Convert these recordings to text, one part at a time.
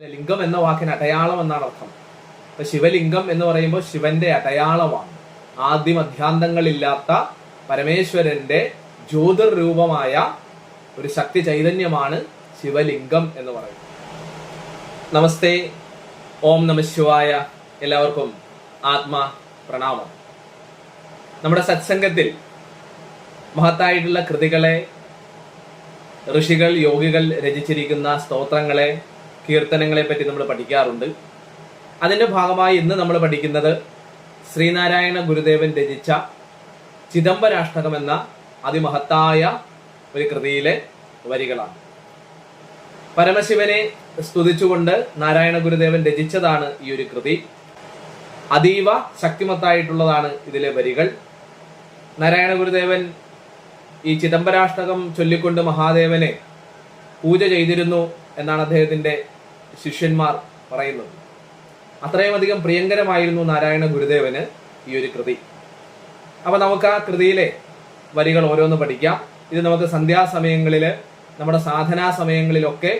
ലിംഗം എന്ന വാക്കിന് അടയാളം എന്നാണ് അർത്ഥം. ഇപ്പൊ ശിവലിംഗം എന്ന് പറയുമ്പോൾ ശിവന്റെ അടയാളമാണ്. ആദ്യം അധ്യാന്തങ്ങളില്ലാത്ത പരമേശ്വരന്റെ ജ്യോതിർരൂപമായ ഒരു ശക്തി ചൈതന്യമാണ് ശിവലിംഗം എന്ന് പറയുന്നത്. നമസ്തേ ഓം നമ ശിവായ എല്ലാവർക്കും ആത്മ പ്രണാമം. നമ്മുടെ സത്സംഗത്തിൽ മഹത്തായിട്ടുള്ള കൃതികളെ ഋഷികൾ യോഗികൾ രചിച്ചിരിക്കുന്ന സ്തോത്രങ്ങളെ കീർത്തനങ്ങളെ പറ്റി നമ്മൾ പഠിക്കാറുണ്ട്. അതിന്റെ ഭാഗമായി ഇന്ന് നമ്മൾ പഠിക്കുന്നത് ശ്രീനാരായണ ഗുരുദേവൻ രചിച്ച ചിദംബരാഷ്ടകം എന്ന അതിമഹത്തായ ഒരു കൃതിയിലെ വരികളാണ്. പരമശിവനെ സ്തുതിച്ചുകൊണ്ട് നാരായണ ഗുരുദേവൻ രചിച്ചതാണ് ഈ ഒരു കൃതി. അതീവ ശക്തിമത്തായിട്ടുള്ളതാണ് ഇതിലെ വരികൾ. നാരായണ ഗുരുദേവൻ ഈ ചിദംബരാഷ്ടകം ചൊല്ലിക്കൊണ്ട് മഹാദേവനെ പൂജ ചെയ്തിരുന്നു എന്നാണ് അദ്ദേഹത്തിന്റെ ശിഷ്യന്മാർ പറയുന്നത് അത്രയുമധികം പ്രിയങ്കരമായിരുന്നു നാരായണ ഗുരുദേവന് ഈ ഒരു കൃതി. അപ്പൊ നമുക്ക് ആ കൃതിയിലെ വരികൾ ഓരോന്ന് പഠിക്കാം. ഇത് നമുക്ക് സന്ധ്യാസമയങ്ങളിൽ നമ്മുടെ സാധനാ സമയങ്ങളിലൊക്കെ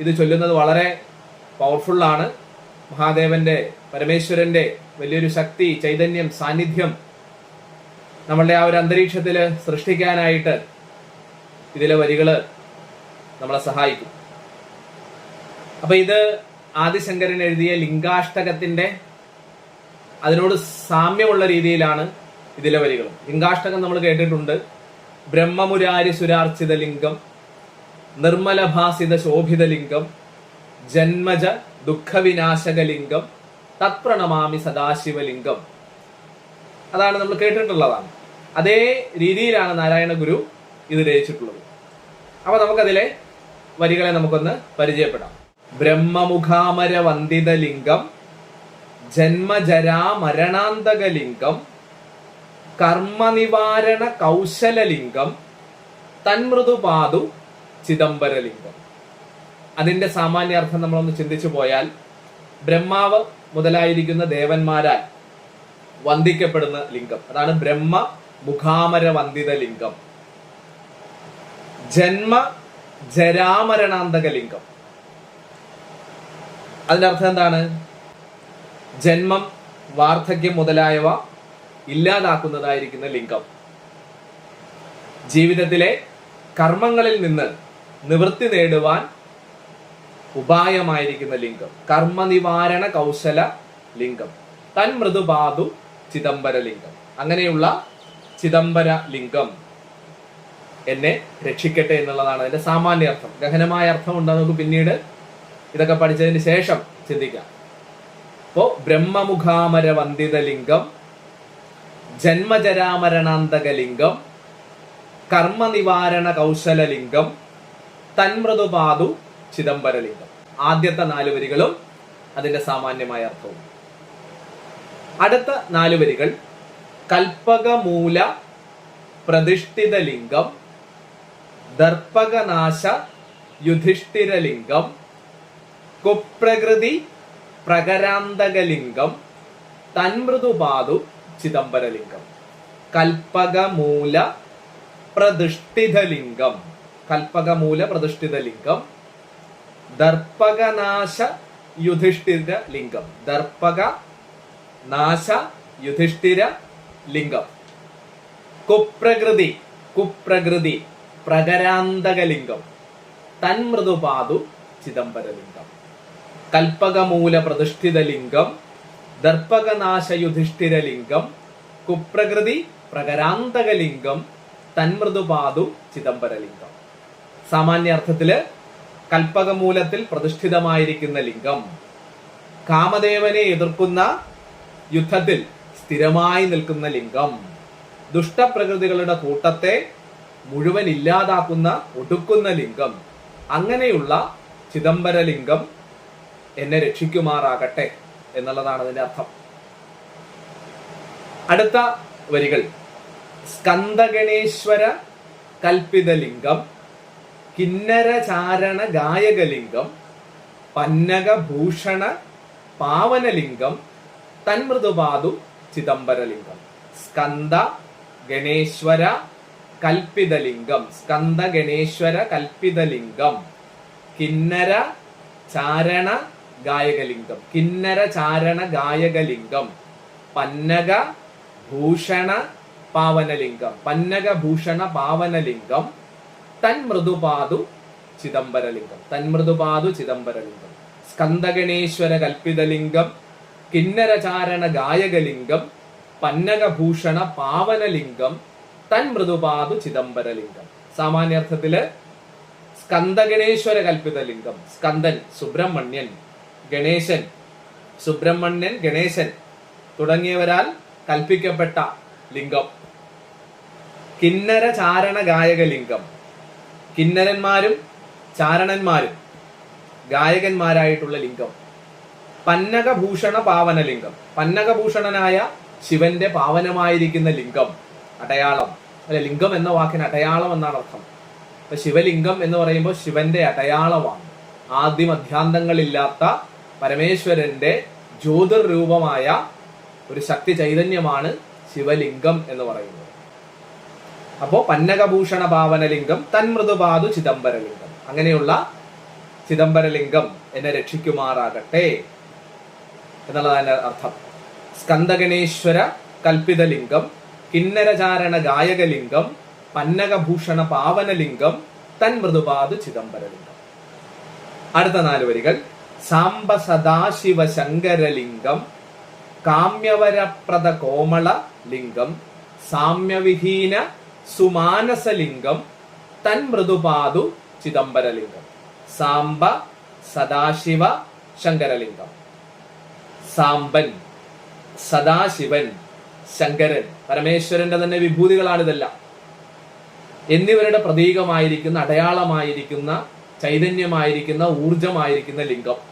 ഇത് ചൊല്ലുന്നത് വളരെ പവർഫുള്ളാണ് മഹാദേവന്റെ പരമേശ്വരന്റെ വലിയൊരു ശക്തി ചൈതന്യം സാന്നിധ്യം നമ്മളുടെ ആ ഒരു അന്തരീക്ഷത്തിൽ സൃഷ്ടിക്കാനായിട്ട് ഇതിലെ വരികൾ നമ്മളെ സഹായിക്കും. അപ്പൊ ഇത് ആദിശങ്കരൻ എഴുതിയ ലിംഗാഷ്ടകത്തിന്റെ അതിനോട് സാമ്യമുള്ള രീതിയിലാണ് ഇതിലെ വരികൾ. ലിംഗാഷ്ടകം നമ്മൾ കേട്ടിട്ടുണ്ട്. ബ്രഹ്മമുരാരി സുരാർച്ചിത ലിംഗം നിർമ്മലഭാസിത ശോഭിത ലിംഗം ജന്മജ ദുഃഖവിനാശക ലിംഗം തത്പ്രണമാമി സദാശിവലിംഗം. അതാണ് നമ്മൾ കേട്ടിട്ടുള്ളതാണ്. അതേ രീതിയിലാണ് നാരായണ ഗുരു ഇത് രചിച്ചിട്ടുള്ളത്. അപ്പൊ നമുക്കതിലെ വരികളെ നമുക്കൊന്ന് പരിചയപ്പെടാം. ബ്രഹ്മമുഖാമര വന്ദിത ലിംഗം ജന്മജരാ മരണാന്തക ലിംഗം കർമ്മനിവാരണ കൗശലലിംഗം തന്മൃദുപാതു ചിദംബരലിംഗം. അതിന്റെ സാമാന്യാർത്ഥം നമ്മളൊന്ന് ചിന്തിച്ചു പോയാൽ ബ്രഹ്മാവ് മുതലായിരിക്കുന്ന ദേവന്മാരാൽ വന്ദിക്കപ്പെടുന്ന ലിംഗം. അതാണ് ബ്രഹ്മ മുഖാമര വന്ദിത ലിംഗം ജന്മ ജരാമരണാന്തക ലിംഗം അതിന്റെ അർത്ഥം എന്താണ്? ജന്മം വാർദ്ധക്യം മുതലായവ ഇല്ലാതാക്കുന്നതായിരിക്കുന്ന ലിംഗം. ജീവിതത്തിലെ കർമ്മങ്ങളിൽ നിന്ന് നിവൃത്തി നേടുവാൻ ഉപായമായിരിക്കുന്ന ലിംഗം. കർമ്മനിവാരണ കൗശല ലിംഗം. തൻ മൃദുബാധു ചിദംബര ലിംഗം. അങ്ങനെയുള്ള ചിദംബര ലിംഗം എന്നെ രക്ഷിക്കട്ടെ എന്നുള്ളതാണ്. അതിന്റെ സാമാന്യ അർത്ഥം. ഗഹനമായ അർത്ഥം ഉണ്ട് പിന്നീട് ഇതൊക്കെ പഠിച്ചതിന് ശേഷം ചിന്തിക്കാം. അപ്പോ ബ്രഹ്മമുഖാമര വന്ദിത ലിംഗം ജന്മജരാമരണാന്തക ലിംഗം കർമ്മനിവാരണ കൗശല ലിംഗം തന്മൃദുപാതു ചിദംബരലിംഗം. ആദ്യത്തെ നാല് വരികളും അതിന്റെ സാമാന്യമായ അർത്ഥവും. അടുത്ത നാല് വരികൾ കൽപ്പകമൂല പ്രതിഷ്ഠിത ലിംഗം ദർപ്പകനാശ യുധിഷ്ഠിരലിംഗം കുപ്രകൃതി പ്രകരാന്തകലിംഗം തന്മൃദുപാതു ചിദംബരലിംഗം. കൽപ്പകമൂല പ്രതിഷ്ഠിതലിംഗം. കൽപ്പകമൂല പ്രതിഷ്ഠിതലിംഗം. ദർപ്പകനാശ യുധിഷ്ഠിര ലിംഗം ദർപ്പക നാശ യുധിഷ്ഠിര ലിംഗം കുപ്രകൃതി കുപ്രകൃതി പ്രകരാന്തകലിംഗം. തന്മൃദുപാതു ചിദംബരലിംഗം. കൽപ്പകമൂല പ്രതിഷ്ഠിത ലിംഗം ദർപ്പകനാശയുധിഷ്ഠിര ലിംഗം കുപ്രകൃതി പ്രകരാന്തകലിംഗം തന്മൃദുപാതു ചിദംബരലിംഗം. സാമാന്യ അർത്ഥത്തിൽ കൽപ്പകമൂലത്തിൽ പ്രതിഷ്ഠിതമായിരിക്കുന്ന ലിംഗം. കാമദേവനെ എതിർക്കുന്ന യുദ്ധത്തിൽ സ്ഥിരമായി നിൽക്കുന്ന ലിംഗം. ദുഷ്ടപ്രകൃതികളുടെ കൂട്ടത്തെ മുഴുവൻ ഇല്ലാതാക്കുന്ന ഒടുക്കുന്ന ലിംഗം. അങ്ങനെയുള്ള ചിദംബരലിംഗം എന്നെ രക്ഷിക്കുമാറാകട്ടെ എന്നുള്ളതാണ് അതിന്റെ അർത്ഥം. അടുത്ത വരികൾ. സ്കന്ദഗണേശ്വര കൽപ്പിതലിംഗം കിന്നരചാരണ ഗായകലിംഗം പന്നകഭൂഷണ പാവനലിംഗം തന്മൃദുപാതു ചിദംബരലിംഗം. സ്കന്ദ ഗണേശ്വര കൽപ്പിതലിംഗം സ്കന്ദ ഗണേശ്വര കൽപ്പിതലിംഗം കിന്നര ചാരണ ഗായകലിംഗം. കിന്നര ചാരണ ഗായകലിംഗം. പന്നക ഭൂഷണ പാവനലിംഗം. പന്നക ഭൂഷണ പാവനലിംഗം. തന്മൃദുപാതു ചിദംബരലിംഗം. തന്മൃദുപാതു ചിദംബരലിംഗം. സ്കന്ദഗണേശ്വര കൽപ്പിതലിംഗം. കിന്നരചാരണ ഗായകലിംഗം. പന്നകഭൂഷണ പാവനലിംഗം. തന്മൃദുപാതു ചിദംബരലിംഗം. സാമാന്യർത്ഥത്തിൽ സ്കന്ദഗണേശ്വര കൽപ്പിതലിംഗം. സ്കന്ദൻ സുബ്രഹ്മണ്യൻ. ഗണേശൻ സുബ്രഹ്മണ്യൻ ഗണേശൻ തുടങ്ങിയവരാൽ കൽപ്പിക്കപ്പെട്ട ലിംഗം. കിന്നര ചാരണ ഗായക ലിംഗം കിന്നരന്മാരും ചാരണന്മാരും ഗായകന്മാരായിട്ടുള്ള ലിംഗം. പന്നകഭൂഷണ പാവനലിംഗം പന്നകഭൂഷണനായ ശിവന്റെ പാവനമായിരിക്കുന്ന ലിംഗം അടയാളം. അല്ലെ ലിംഗം എന്ന വാക്കിന് അടയാളം എന്നാണ് അർത്ഥം. അപ്പൊ ശിവലിംഗം എന്ന് പറയുമ്പോൾ ശിവന്റെ അടയാളമാണ്. ആദ്യം അധ്യാന്തങ്ങളില്ലാത്ത പരമേശ്വരന്റെ ജ്യോതിർ രൂപമായ ഒരു ശക്തി ചൈതന്യമാണ് ശിവലിംഗം എന്ന് പറയുന്നത്. അപ്പോ പന്നകഭൂഷണ ഭാവനലിംഗം തന്മൃദുപാതു ചിദംബരലിംഗം. അങ്ങനെയുള്ള ചിദംബരലിംഗം എന്നെ രക്ഷിക്കുമാറാകട്ടെ എന്നുള്ളതാണ് അർത്ഥം. സ്കന്ദഗണേശ്വര കൽപ്പിതലിംഗം കിന്നരചാരണ ഗായകലിംഗം പന്നകഭൂഷണ പാവനലിംഗം തന്മൃദുപാതു ചിദംബരലിംഗം. അടുത്ത നാല് വരികൾ. സാംബ സദാശിവ ശങ്കരലിംഗം കാമ്യവരപ്രദ കോമള ലിംഗം സാമ്യവിഹീന സുമാനസലിംഗം തന്മൃദുപാതു ചിദംബരലിംഗം. സാംബ സദാശിവ ശങ്കരലിംഗം സാമ്പൻ സദാശിവൻ ശങ്കരൻ പരമേശ്വരന്റെ തന്നെ വിഭൂതികളാണ് ഇതെല്ലാം. എന്നിവരുടെ പ്രതീകമായിരിക്കുന്ന അടയാളമായിരിക്കുന്ന ചൈതന്യമായിരിക്കുന്ന ഊർജമായിരിക്കുന്ന ലിംഗം.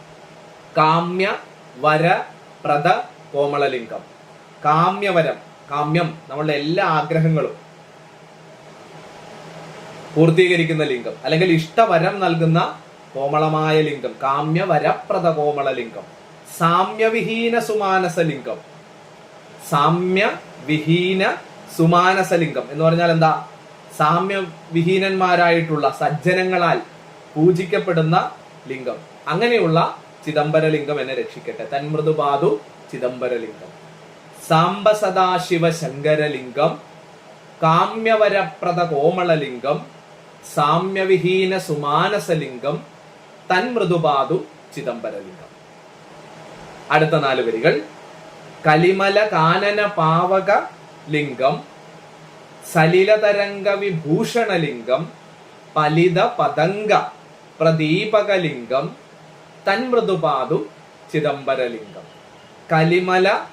കാമ്യ വര പ്രത കോമളലിംഗം. കാമ്യവരം കാമ്യം നമ്മളുടെ എല്ലാ ആഗ്രഹങ്ങളും പൂർത്തീകരിക്കുന്ന ലിംഗം. അല്ലെങ്കിൽ ഇഷ്ടവരം നൽകുന്ന കോമളമായ ലിംഗം. കാമ്യവരപ്രത കോമള ലിംഗം സാമ്യവിഹീന സുമാനസ ലിംഗം. സാമ്യ വിഹീന സുമാനസലിംഗം എന്ന് പറഞ്ഞാൽ എന്താ? സാമ്യ വിഹീനന്മാരായിട്ടുള്ള സജ്ജനങ്ങളാൽ പൂജിക്കപ്പെടുന്ന ലിംഗം. അങ്ങനെയുള്ള ചിദംബരലിംഗം എന്നെ രക്ഷിക്കട്ടെ. തന്മൃദുപാതു ചിദംബരലിംഗം. സാംബ സദാശിവ ശങ്കരലിംഗം കാമ്യവരപ്രദ കോമളലിംഗം. സാമ്യവിഹീന സുമാനസലിംഗം. തന്മൃദുപാതു ചിദംബരലിംഗം. അടുത്ത നാല് വരികൾ. കലിമല കാനന പാവക ലിംഗം. സലിലതരംഗ വിഭൂഷണലിംഗം. പലിത പതംഗ പ്രദീപകലിംഗം. തന്മൃദുപാതു ചിദംബരലിംഗം. കലിമല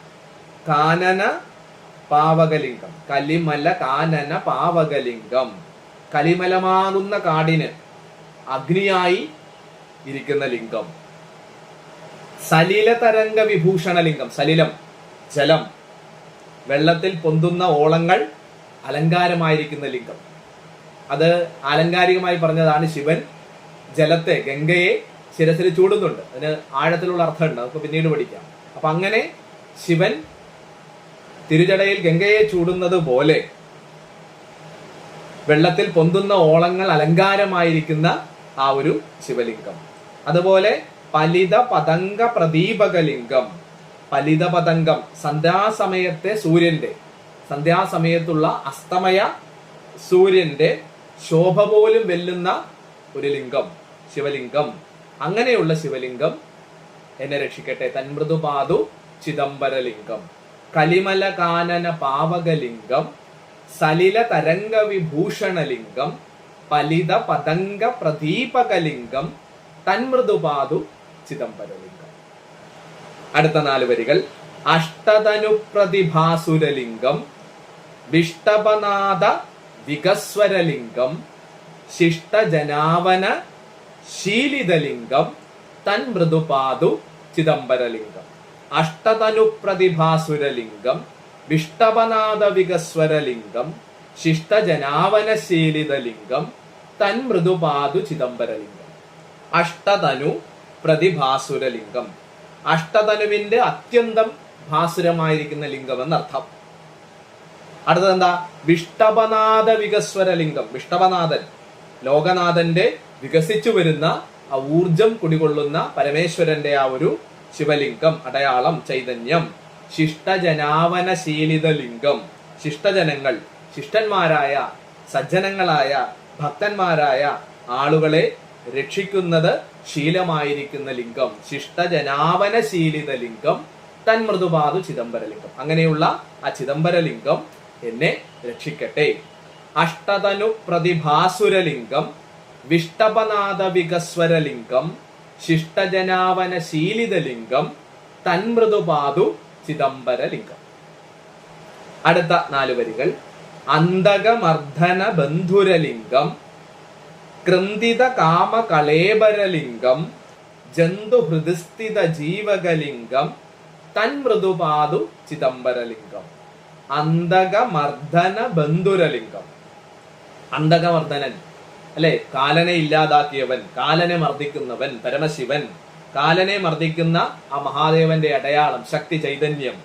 കാനന പാവകലിംഗം. കലിമല കാനന പാവകലിംഗം. കലിമലമാകുന്ന കാടിന് അഗ്നിയായി ഇരിക്കുന്ന ലിംഗം. സലില തരംഗ വിഭൂഷണ ലിംഗം. സലിലം ജലം. വെള്ളത്തിൽ പൊന്തുന്ന ഓളങ്ങൾ അലങ്കാരമായിരിക്കുന്ന ലിംഗം. അത് ആലങ്കാരികമായി പറഞ്ഞതാണ് ശിവൻ. ജലത്തെ ഗംഗയെ ശിരസിൽ ചൂടുന്നുണ്ട്. അതിന് ആഴത്തിലുള്ള അർത്ഥമുണ്ട്. നമുക്ക് പിന്നീട് പഠിക്കാം. അപ്പൊ അങ്ങനെ ശിവൻ തിരുജടയിൽ ഗംഗയെ ചൂടുന്നത് പോലെ വെള്ളത്തിൽ പൊന്തുന്ന ഓളങ്ങൾ അലങ്കാരമായിരിക്കുന്ന ആ ഒരു ശിവലിംഗം. അതുപോലെ പലിത പതംഗ പ്രദീപകലിംഗം. പലിത പതംഗം സന്ധ്യാസമയത്തെ സൂര്യന്റെ സന്ധ്യാസമയത്തുള്ള അസ്തമയ സൂര്യന്റെ ശോഭ പോലും വെല്ലുന്ന ഒരു ലിംഗം ശിവലിംഗം. അങ്ങനെയുള്ള ശിവലിംഗം എന്നെ രക്ഷിക്കട്ടെ. തന്മൃദുപാതു ചിദംബരലിംഗം. കലിമല കാനന പാവകലിംഗം. സലില തരംഗ വിഭൂഷണലിംഗം പലിത പതംഗ പ്രദീപകലിംഗം. തന്മൃദുപാതു ചിദംബരലിംഗം. അടുത്ത നാല് വരികൾ. അഷ്ടതനു പ്രതിഭാസുരലിംഗം വിഷ്ടപനാഥ വികസ്വരലിംഗം. ശിഷ്ടജനാവന ശീലിതലിംഗം തൻ മൃദുപാതു ചിദംബരലിംഗം. അഷ്ടതനു പ്രതിഭാസുരലിംഗം വിഷ്ടപനാഥ വികസ്വരലിംഗം ശിഷ്ടജനാവനശീലിതലിംഗം തന്മൃദുപാതു ചിദംബരലിംഗം. അഷ്ടതനു പ്രതിഭാസുരലിംഗം അഷ്ടതനുവിന്റെ അത്യന്തം ഭാസുരമായിരിക്കുന്ന ലിംഗം എന്നർത്ഥം അടുത്തത് എന്താ വിഷ്ടപനാഥ വികസ്വര വിഷ്ടപനാഥൻ ലോകനാഥന്റെ വികസിച്ചു വരുന്ന ആ ഊർജം കുടികൊള്ളുന്ന പരമേശ്വരന്റെ ആ ഒരു ശിവലിംഗം അടയാളം ചൈതന്യം. ശിഷ്ടജനാവനശീലിത ലിംഗം. ശിഷ്ടജനങ്ങൾ ശിഷ്ടന്മാരായ സജ്ജനങ്ങളായ ഭക്തന്മാരായ ആളുകളെ രക്ഷിക്കുന്നത് ശീലമായിരിക്കുന്ന ലിംഗം. ശിഷ്ടജനാവനശീലിത ലിംഗം തന്മൃദുപാതു ചിദംബരലിംഗം അങ്ങനെയുള്ള ആ ചിദംബരലിംഗം എന്നെ രക്ഷിക്കട്ടെ. അഷ്ടതനു പ്രതിഭാസുരലിംഗം വിഷ്ടപനാദ വികസ്വരലിംഗം ശിഷ്ടജനാവനശീലിതലിംഗം തന്മൃദുപാതു ചിദംബരലിംഗം. അടുത്ത നാല് വരികൾ. അന്തകമർദ്ദന ബന്ധുരലിംഗം കൃന്തിത കാമകളേബരലിംഗം ജന്തുഹൃദസ്ഥിത ജീവകലിംഗം തന്മൃദുപാതു ചിദംബരലിംഗം. അന്തകമർദ്ദന ബന്ധുരലിംഗം അന്തകമർദ്ദനൻ. അല്ലെ? കാലനെ ഇല്ലാതാക്കിയവൻ കാലനെ മർദ്ദിക്കുന്നവൻ പരമശിവൻ. കാലനെ മർദ്ദിക്കുന്ന ആ മഹാദേവന്റെ അടയാളം ശക്തി ചൈതന്യം.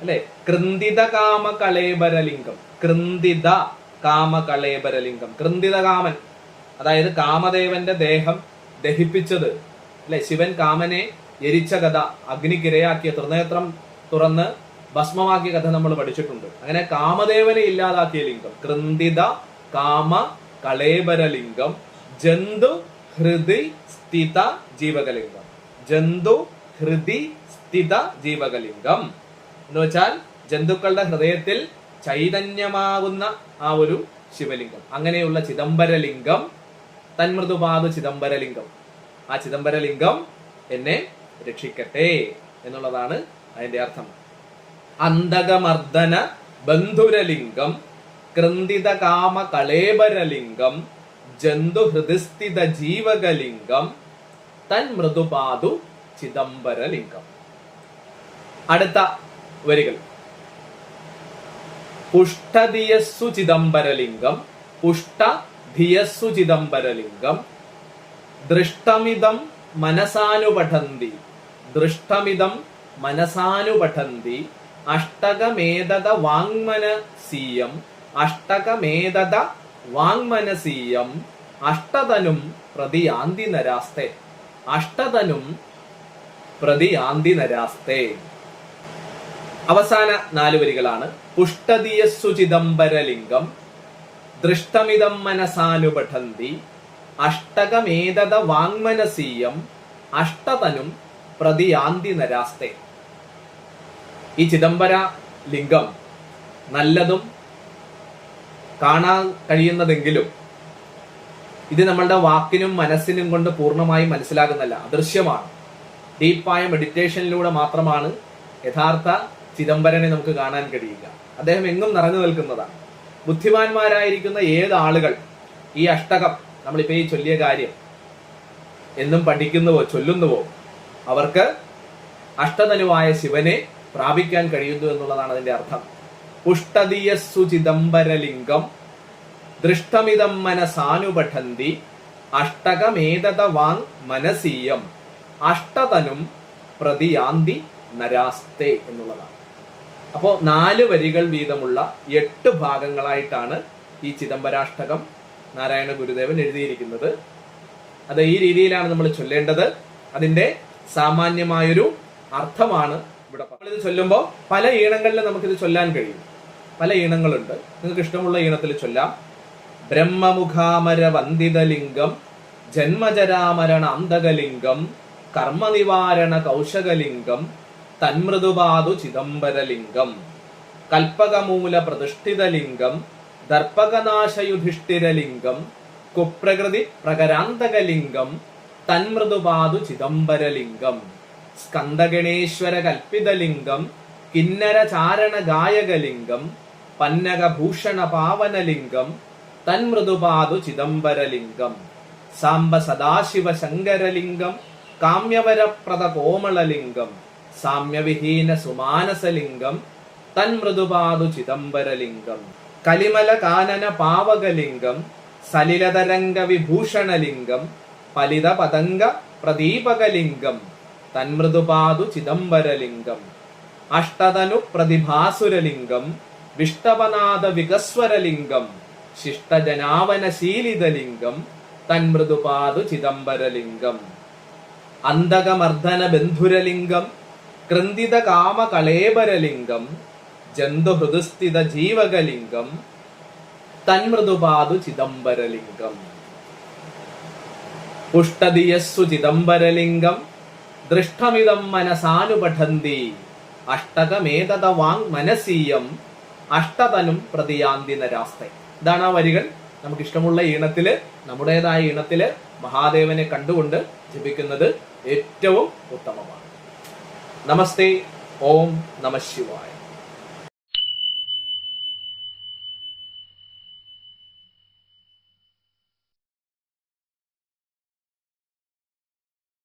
അല്ലെ? കൃന്തിത കാമ കളേബരലിംഗം കൃന്തിത കാമ കളേബരലിംഗം കൃന്തിത കാമൻ അതായത് കാമദേവന്റെ ദേഹം ദഹിപ്പിച്ചത്. അല്ലെ? ശിവൻ കാമനെ എരിച്ച കഥ അഗ്നിക്കിരയാക്കിയ തൃനേത്രം തുറന്ന് ഭസ്മമാക്കിയ കഥ നമ്മൾ പഠിച്ചിട്ടുണ്ട്. അങ്ങനെ കാമദേവനെ ഇല്ലാതാക്കിയ ലിംഗം കൃന്തിത കാമ കളേബരലിംഗം ജന്തു ഹൃദി സ്ഥിത ജീവകലിംഗം. ജന്തു ഹൃദി സ്ഥിത ജീവകലിംഗം. എന്ന് വെച്ചാൽ ജന്തുക്കളുടെ ഹൃദയത്തിൽ ചൈതന്യമാകുന്ന ആ ഒരു ശിവലിംഗം. അങ്ങനെയുള്ള ചിദംബരലിംഗം തന്മൃദുപാതു ചിദംബരലിംഗം. ആ ചിദംബരലിംഗം എന്നെ രക്ഷിക്കട്ടെ എന്നുള്ളതാണ് അതിന്റെ അർത്ഥം. അന്തകമർദ്ദന ബന്ധുരലിംഗം കൃന്തിത കാമ കളേബരലിംഗം ജന്തു ഹൃദസ്ഥിത ജീവകലിംഗം തന്മൃദുപാതു ചിദംബരലിംഗം. അടുത്ത വരികൾ. പുഷ്ടധിയസ്സു ചിദംബരലിംഗം പുഷ്ടധിയസ്സു ചിദംബരലിംഗം ദൃഷ്ടമിതം മനസാനുപഠന്തി ദൃഷ്ടമിതം മനസാനുപഠന്തി അഷ്ടകമേതത വാങ്മനസീയം അഷ്ടകമേതത വാങ്മനസീയം അഷ്ടതനും പ്രതിയാന്തി നരാസ്തെ. അഷ്ടതനും പ്രതിയാന്തി നരാസ്തേ. അവസാന നാല് വരികളാണ്. പുഷ്ടതീയസ്സു ചിദംബരലിംഗം ദൃഷ്ടമിതം മനസാനുപഠന്തി അഷ്ടകമേതത വാങ്മനസീയം അഷ്ടതനും പ്രതിയാന്തി നരാസ്തേ. ഈ ചിദംബര ലിംഗം നല്ലതും കാണാൻ കഴിയുന്നതെങ്കിലും ഇത് നമ്മളുടെ വാക്കിനും മനസ്സിനും കൊണ്ട് പൂർണമായി മനസ്സിലാകുന്നല്ല അദൃശ്യമാണ്. ഡീപ്പായ മെഡിറ്റേഷനിലൂടെ മാത്രമാണ് യഥാർത്ഥ ചിദംബരനെ നമുക്ക് കാണാൻ കഴിയുക. അദ്ദേഹം എങ്ങും നിറഞ്ഞു നിൽക്കുന്നതാണ്. ബുദ്ധിമാന്മാരായിരിക്കുന്ന ഏത് ആളുകൾ ഈ അഷ്ടകം നമ്മളിപ്പോ ഈ ചൊല്ലിയ കാര്യം എന്നും പഠിക്കുന്നുവോ ചൊല്ലുന്നുവോ അവർക്ക് അഷ്ടതനുവായ ശിവനെ പ്രാപിക്കാൻ കഴിയുന്നു എന്നുള്ളതാണ് അതിന്റെ അർത്ഥം. പുഷ്ടതീയസ്സു ചിദംബരലിംഗം ദൃഷ്ടമിതം മനസാനുപഠന്തി അഷ്ടകമേതത വാങ് മനസീയം അഷ്ടതനും പ്രതിയാന്തി നരാസ്തേ എന്നുള്ളതാണ്. അപ്പോ നാല് വരികൾ വീതമുള്ള എട്ട് ഭാഗങ്ങളായിട്ടാണ് ഈ ചിദംബരാഷ്ടകം നാരായണ ഗുരുദേവൻ എഴുതിയിരിക്കുന്നത്. അത് ഈ രീതിയിലാണ് നമ്മൾ ചൊല്ലേണ്ടത്. അതിന്റെ സാമാന്യമായൊരു അർത്ഥമാണ് ഇവിടെ. ഇത് ചൊല്ലുമ്പോൾ പല ഈണങ്ങളിലും നമുക്കിത് ചൊല്ലാൻ കഴിയും. പല ഈണങ്ങളുണ്ട്. നിങ്ങൾക്ക് ഇഷ്ടമുള്ള ഈണത്തിൽ ചൊല്ലാം. ബ്രഹ്മമുഖാമര വന്ദിതലിംഗം ജന്മജരാമരണ അന്തകലിംഗം കർമ്മനിവാരണ കൗശകലിംഗം തന്മൃദുപാതു ചിദംബരലിംഗം കൽപ്പകമൂല പ്രതിഷ്ഠിതലിംഗം ദർപ്പകനാശയുധിഷ്ഠിരലിംഗം കുപ്രകൃതി പ്രകരാന്തകലിംഗം തന്മൃദുപാതു ചിദംബരലിംഗം സ്കന്ദഗണേശ്വര കൽപ്പിതലിംഗം കിന്നര ചാരണ ഗായകലിംഗം പന്നകഭൂഷണ പാവനലിംഗം തന്മൃദുപാതു ചിദംബരലിംഗം സാംബ സദാശിവ ശങ്കരലിംഗം കാമ്യവരപ്രദ കോമളലിംഗം സാമ്യവിഹീന സുമാനസലിംഗം തന്മൃദുപാതു ചിദംബരലിംഗം കലിമല കാനന പാവകലിംഗം സലിലതരംഗ വിഭൂഷണലിംഗം പലിത പതംഗ പ്രദീപകലിംഗം തന്മൃദുപാതു ചിദംബരലിംഗം അഷ്ടതനു പ്രതിഭാസുരലിംഗം വിഷ്ടപനാദ വികസ്വരലിംഗം ശിഷ്ടജനാവനശീലിതലിംഗം തന്മൃദുപാതു ചിദംബരലിംഗം. അന്തകമർദ്ദന ബന്ധുരലിംഗം കൃന്ദിത കാമകളേബരലിംഗം ജന്തുഹൃദുസ്ഥിത ജീവകലിംഗം തന്മൃദുപാതു ചിദംബരലിംഗം. പുഷ്ടതിയസ്സു ചിദംബരലിംഗം ദൃഷ്ടമിതം മനസാനുപഠന്തി അഷ്ടകമേതത വാങ് മനസീയം അഷ്ടതനും പ്രതിയാന്തിന നരാസ്തെ ഇതാണ് ആ വരികൾ. നമുക്ക് ഇഷ്ടമുള്ള ഈണത്തിൽ നമ്മുടേതായ ഈണത്തിൽ മഹാദേവനെ കണ്ടുകൊണ്ട് ജപിക്കുന്നത് ഏറ്റവും ഉത്തമമാണ്. നമസ്തേ ഓം നമ ശിവായ.